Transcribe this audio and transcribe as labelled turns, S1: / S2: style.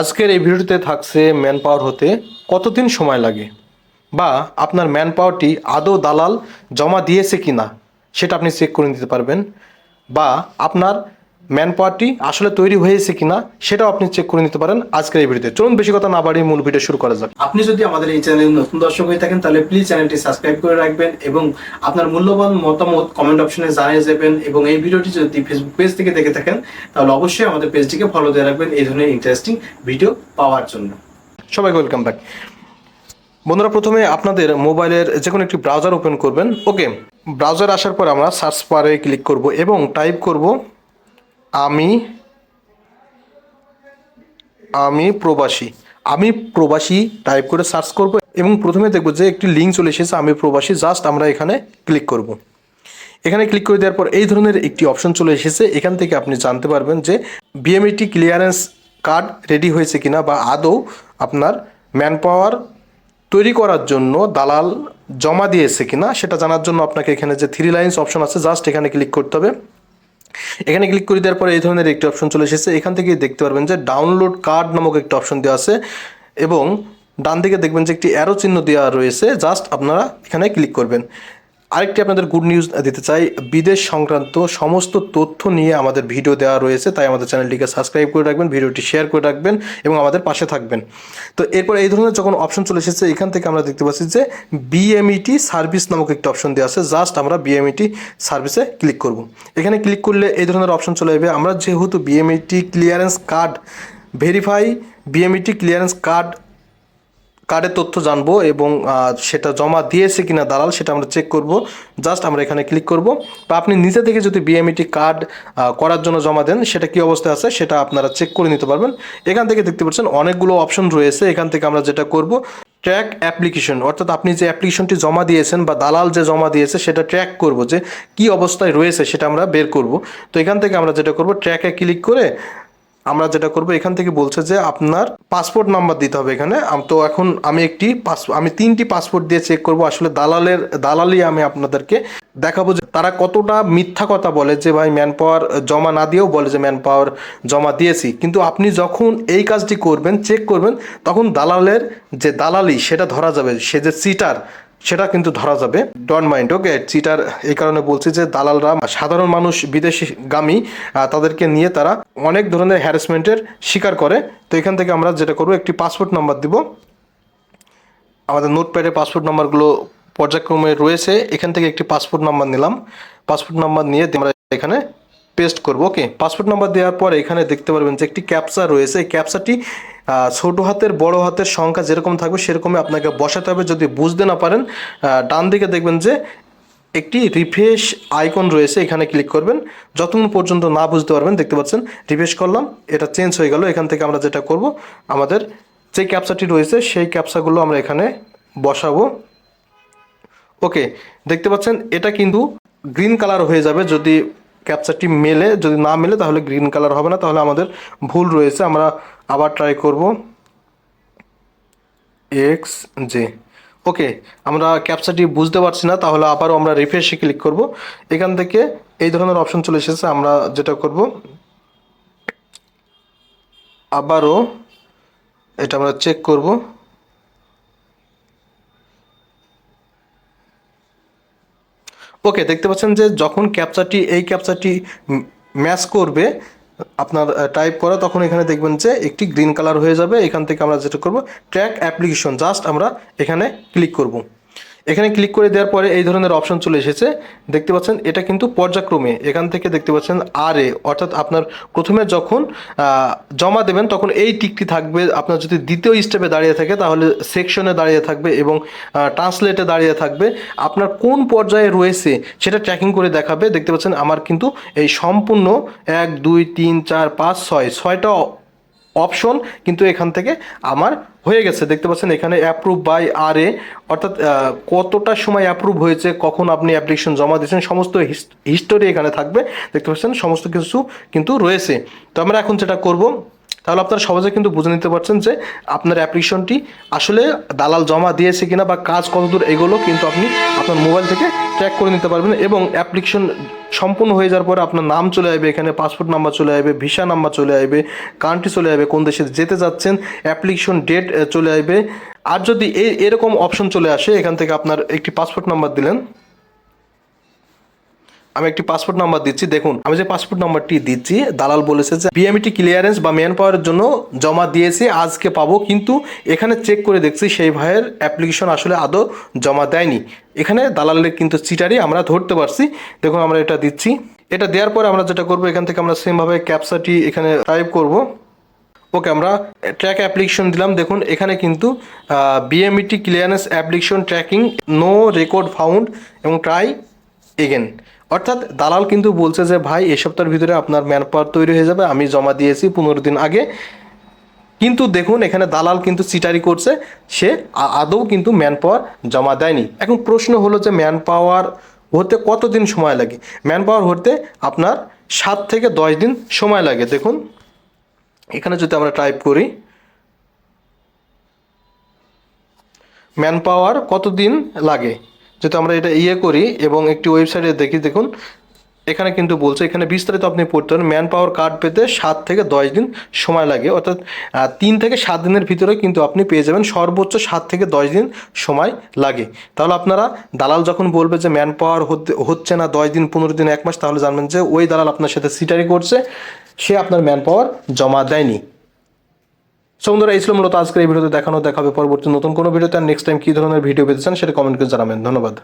S1: আজকের এই ভিডিওতে থাকছে ম্যান পাওয়ার হতে কতদিন সময় লাগে? বা আপনার ম্যান পাওয়ারটি আদৌ দালাল জমা দিয়েছে কি না সেটা আপনি চেক করে নিতে পারবেন। বা আপনার ম্যান পাওয়ারটি আসলে তৈরি হয়েছে কিনা সেটাও আপনি চেক করে নিতে পারেন আজকের এই ভিডিওতে। চলুন বেশি কথা না বাড়িয়ে মূল ভিডিও শুরু করা যাক।
S2: আপনি যদি আমাদের এই চ্যানেলে নতুন দর্শক হয়ে থাকেন তাহলে প্লিজ চ্যানেলটি সাবস্ক্রাইব করে রাখবেন এবং আপনার মূল্যবান মতামত কমেন্ট অপশনে জানিয়ে যাবেন এবং এই ভিডিওটি যদি ফেসবুক পেজ থেকে দেখে থাকেন তাহলে অবশ্যই আমাদের পেজটিকে ফলো দিয়ে রাখবেন এই ধরনের ইন্টারেস্টিং ভিডিও পাওয়ার জন্য।
S1: সবাইকে ওয়েলকাম ব্যাক বন্ধুরা প্রথমে আপনাদের মোবাইলের যে কোনো একটি ব্রাউজার ওপেন করবেন। ওকে ব্রাউজার আসার পর আমরা সার্চ বারে ক্লিক করব এবং টাইপ করব আমি আমি প্রবাসী। আমি প্রবাসী টাইপ করে সার্চ করব এবং প্রথমে দেখব যে একটি লিঙ্ক চলে এসেছে, আমি প্রবাসী জাস্ট আমরা এখানে ক্লিক করব। এখানে ক্লিক করে দেওয়ার পর এই ধরনের একটি অপশন চলে এসেছে, এখান থেকে আপনি জানতে পারবেন যে বিএমএটি ক্লিয়ারেন্স কার্ড রেডি হয়েছে কিনা বা আদৌ আপনার ম্যান পাওয়ার তৈরি করার জন্য দালাল জমা দিয়েছে কিনা, সেটা জানার জন্য আপনাকে এখানে যে থ্রি লাইন্স অপশন আছে জাস্ট এখানে ক্লিক করতে হবে। এখানে ক্লিক করে দেওয়ার পরে এই ধরনের একটি অপশন চলে এসেছে। এখান থেকে দেখতে পারবেন যে ডাউনলোড কার্ড নামক একটি অপশন দেওয়া আছে এবং ডান দিকে দেখবেন যে একটি অ্যারো চিহ্ন দেওয়া রয়েছে। জাস্ট আপনারা এখানে ক্লিক করবেন। আরেকটি আপনাদের গুড নিউজ দিতে চাই। বিদেশ সংক্রান্ত সমস্ত তথ্য নিয়ে আমাদের ভিডিও দেওয়া রয়েছে, তাই আমাদের চ্যানেলটিকে সাবস্ক্রাইব করে রাখবেন, ভিডিওটি শেয়ার করে রাখবেন এবং আমাদের পাশে থাকবেন। তো এরপর এই ধরনের যখন অপশন চলে এসেছে, এখান থেকে আমরা দেখতে পাচ্ছি যে বিএমইটি সার্ভিস নামক একটি অপশন দেওয়া আছে। জাস্ট আমরা বিএমইটি সার্ভিসে ক্লিক করব। এখানে ক্লিক করলে এই ধরনের অপশন চলে যাবে আমরা যেহেতু BMET clearance card verify BMET clearance card কার্ডের তথ্য জানব এবং সেটা জমা দিয়েছে কিনা দালাল সেটা আমরা চেক করব। জাস্ট আমরা এখানে ক্লিক করব। বা আপনি নিজে থেকে যদি বিএমইটি কার্ড করার জন্য জমা দেন, সেটা কি অবস্থায় আছে সেটা আপনারা চেক করে নিতে পারবেন। এখান থেকে দেখতে পাচ্ছেন অনেকগুলো অপশন রয়েছে, এখান থেকে আমরা যেটা করব ট্র্যাক অ্যাপ্লিকেশন অর্থাৎ আপনি যে অ্যাপ্লিকেশনটি জমা দিয়েছেন বা দালাল যে জমা দিয়েছে, সেটা ট্র্যাক করব যে কি অবস্থায় রয়েছে সেটা আমরা বের করব। তো এখান থেকে আমরা যেটা করব ট্র্যাকে ক্লিক করে আমরা যেটা করব, এখান থেকে বলছে যে আপনার পাসপোর্ট নাম্বার দিতে হবে এখানে। তো এখন আমি একটি পাস আমি তিনটি পাসপোর্ট দিয়ে চেক করব। আসলে দালালের দালালি আমি আপনাদেরকে দেখাবো যে তারা কতটা মিথ্যা কথা বলে যে, ভাই ম্যান পাওয়ার জমা না দিয়েও বলে যে ম্যান পাওয়ার জমা দিয়েছি। কিন্তু আপনি যখন এই কাজটি করবেন চেক করবেন, তখন দালালের যে দালালি, সেটা ধরা যাবে। সে যে সিটার সেটা কিন্তু ধরা যাবে। ডন মাইন্ড ওকে চিটার এই কারণে বলছি যে দালালরা সাধারণ মানুষ বিদেশিগামী আহ, তাদেরকে নিয়ে তারা অনেক ধরনের হ্যারাসমেন্টের শিকার করে। তো এখান থেকে আমরা যেটা করব একটি পাসপোর্ট নাম্বার দিব। আমাদের নোটপ্যাডে পাসপোর্ট নাম্বারগুলো পর্যায়ক্রমে রয়েছে। এখান থেকে একটি পাসপোর্ট নাম্বার নিলাম। পাসপোর্ট নাম্বার নিয়ে আমরা এখানে পেস্ট করব ওকে পাসপোর্ট নাম্বার দেওয়ার পর এখানে দেখতে পারবেন যে একটি ক্যাপচা রয়েছে। এই ক্যাপচাটি ছোট হাতের, বড় হাতের সংখ্যা যেরকম থাকবে সেরকমই আপনাকে বসাতে হবে। যদি বুঝতে না পারেন ডান দিকে দেখবেন যে একটি রিফ্রেশ আইকন রয়েছে, এখানে ক্লিক করবেন। যতক্ষণ পর্যন্ত না বুঝতে পারবেন, দেখতে পাচ্ছেন রিফ্রেশ করলাম, এটা চেঞ্জ হয়ে গেল। এখান থেকে আমরা যেটা করব, আমাদের যে ক্যাপচাটি রয়েছে, সেই ক্যাপচাগুলো আমরা এখানে বসাবো। ওকে দেখতে পাচ্ছেন, এটা কিন্তু গ্রিন কালার হয়ে যাবে। যদি ক্যাপচারটি মেলে, যদি না মেলে তাহলে গ্রিন কালার হবে না, তাহলে আমাদের ভুল রয়েছে, আমরা আবার ট্রাই করব। এক্স জে ওকে আমরা ক্যাপচারটি বুঝতে পারছি না, তাহলে আবারও আমরা রিফ্রেশে ক্লিক করব। এখান থেকে এই ধরনের অপশন চলে এসেছে, আমরা যেটা করব, আবারও এটা আমরা চেক করব। ওকে দেখতে পাচ্ছেন যে যখন ক্যাপচারটি এই ক্যাপচারটি ম্যাচ করবে, আপনার টাইপ করা, তখন এখানে দেখবেন যে একটি গ্রিন কালার হয়ে যাবে। এখান থেকে আমরা যেটা করব ট্র্যাক অ্যাপ্লিকেশন জাস্ট আমরা এখানে ক্লিক করব। এখানে ক্লিক করে দেওয়ার পরে এই ধরনের অপশন চলে এসেছে। দেখতে পাচ্ছেন, এটা কিন্তু পর্যায়ক্রমে এখান থেকে দেখতে পাচ্ছেন আর এ অর্থাৎ আপনার প্রথমে যখন জমা দেবেন, তখন এই টিকটি থাকবে, আপনার যদি দ্বিতীয় স্টেপে দাঁড়িয়ে থাকে, তাহলে সেকশনে দাঁড়িয়ে থাকবে এবং ট্রান্সলেটে দাঁড়িয়ে থাকবে। আপনার কোন পর্যায়ে রয়েছে, সেটা ট্র্যাকিং করে দেখাবে। দেখতে পাচ্ছেন, আমার কিন্তু এই সম্পূর্ণ এক, দুই, তিন, চার, পাঁচ, ছয়, ছয়টা অপশন, কিন্তু এখান থেকে আমার হয়ে গেছে। দেখতে পাচ্ছেন এখানে অ্যাপ্রুভ বাই আর এ অর্থাৎ কতটা সময় অ্যাপ্রুভ হয়েছে, কখন আপনি অ্যাপ্লিকেশন জমা দিয়েছেন, সমস্ত হিস্টোরি এখানে থাকবে। দেখতে পাচ্ছেন সমস্ত কিছু কিন্তু রয়েছে। তো আমরা এখন যেটা করব তাহলে আপনারা সহজে কিন্তু বুঝে নিতে পারছেন যে আপনার অ্যাপ্লিকেশনটি আসলে দালাল জমা দিয়েছে কিনা বা কাজ কতদূর এগুলো কিন্তু আপনি আপনার মোবাইল থেকে ট্র্যাক করে নিতে পারবেন এবং অ্যাপ্লিকেশন সম্পূর্ণ হয়ে যাওয়ার পরে আপনার নাম চলে আসবে, এখানে পাসপোর্ট নাম্বার চলে আসবে ভিসা নাম্বার চলে আসবে কান্ট্রি চলে আসবে, কোন দেশে যেতে যাচ্ছেন অ্যাপ্লিকেশন ডেট চলে আসবে। আর যদি এরকম অপশন চলে আসে, এখান থেকে আপনার একটি পাসপোর্ট নাম্বার দিলেন আমি একটি পাসপোর্ট নাম্বার দিচ্ছি। দেখুন, আমি যে পাসপোর্ট নাম্বারটি দিচ্ছি, দালাল বলেছে যে বিএমটি ক্লিয়ারেন্স বা ম্যান পাওয়ারের জন্য জমা দিয়েছি, আজকে পাবো। কিন্তু এখানে চেক করে দেখছি, সেই ভাইয়ের অ্যাপ্লিকেশন আসলে আদৌ জমা দেয়নি। এখানে দালালের কিন্তু চিটারি আমরা ধরতে পারছি। দেখুন, আমরা এটা দিচ্ছি। এটা দেওয়ার পরে আমরা যেটা করব, এখান থেকে আমরা সেমভাবে ক্যাপসাটি এখানে টাইপ করব। ওকে, আমরা ট্র্যাক অ্যাপ্লিকেশন দিলাম। দেখুন, এখানে কিন্তু BMET clearance application tracking no record found এবং ট্রাই এগেন অর্থাৎ দালাল কিন্তু বলছে যে, ভাই এই সপ্তাহের ভিতরে আপনার ম্যান পাওয়ার তৈরি হয়ে যাবে, আমি জমা দিয়েছি পনেরো দিন আগে। কিন্তু দেখুন, এখানে দালাল কিন্তু চিটারি করছে, সে আদৌ কিন্তু ম্যান পাওয়ার জমা দেয়নি। এখন প্রশ্ন হলো যে, ম্যান পাওয়ার হতে কতদিন সময় লাগে? ম্যান পাওয়ার হতে আপনার সাত থেকে দশ দিন সময় লাগে। দেখুন, এখানে যদি আমরা টাইপ করি, ম্যান পাওয়ার কতদিন লাগে? যদি আমরা এটা ইয়ে করি এবং একটি ওয়েবসাইটে দেখি, দেখুন, এখানে কিন্তু বলছে, এখানে বিস্তারিত আপনি পড়তে পারেন। ম্যান পাওয়ার কার্ড পেতে সাত থেকে দশ দিন সময় লাগে। অর্থাৎ তিন থেকে সাত দিনের ভিতরে কিন্তু আপনি পেয়ে যাবেন সর্বোচ্চ সাত থেকে দশ দিন সময় লাগে। তাহলে আপনারা দালাল যখন বলবে যে ম্যান পাওয়ার হচ্ছে না দশ দিন, পনেরো দিন, এক মাস, তাহলে জানবেন যে ওই দালাল আপনার সাথে সিটারি করছে। সে আপনার ম্যান পাওয়ার জমা দেয়নি। সো বন্ধুরা, এই ছিল মূলত আজকের এই ভিডিওতে দেখানো, দেখাবে পরবর্তী নতুন কোনো ভিডিওতে। আর নেক্সট টাইম কী ধরনের ভিডিও পেতে চান সেটা কমেন্ট করে জানাবেন। ধন্যবাদ।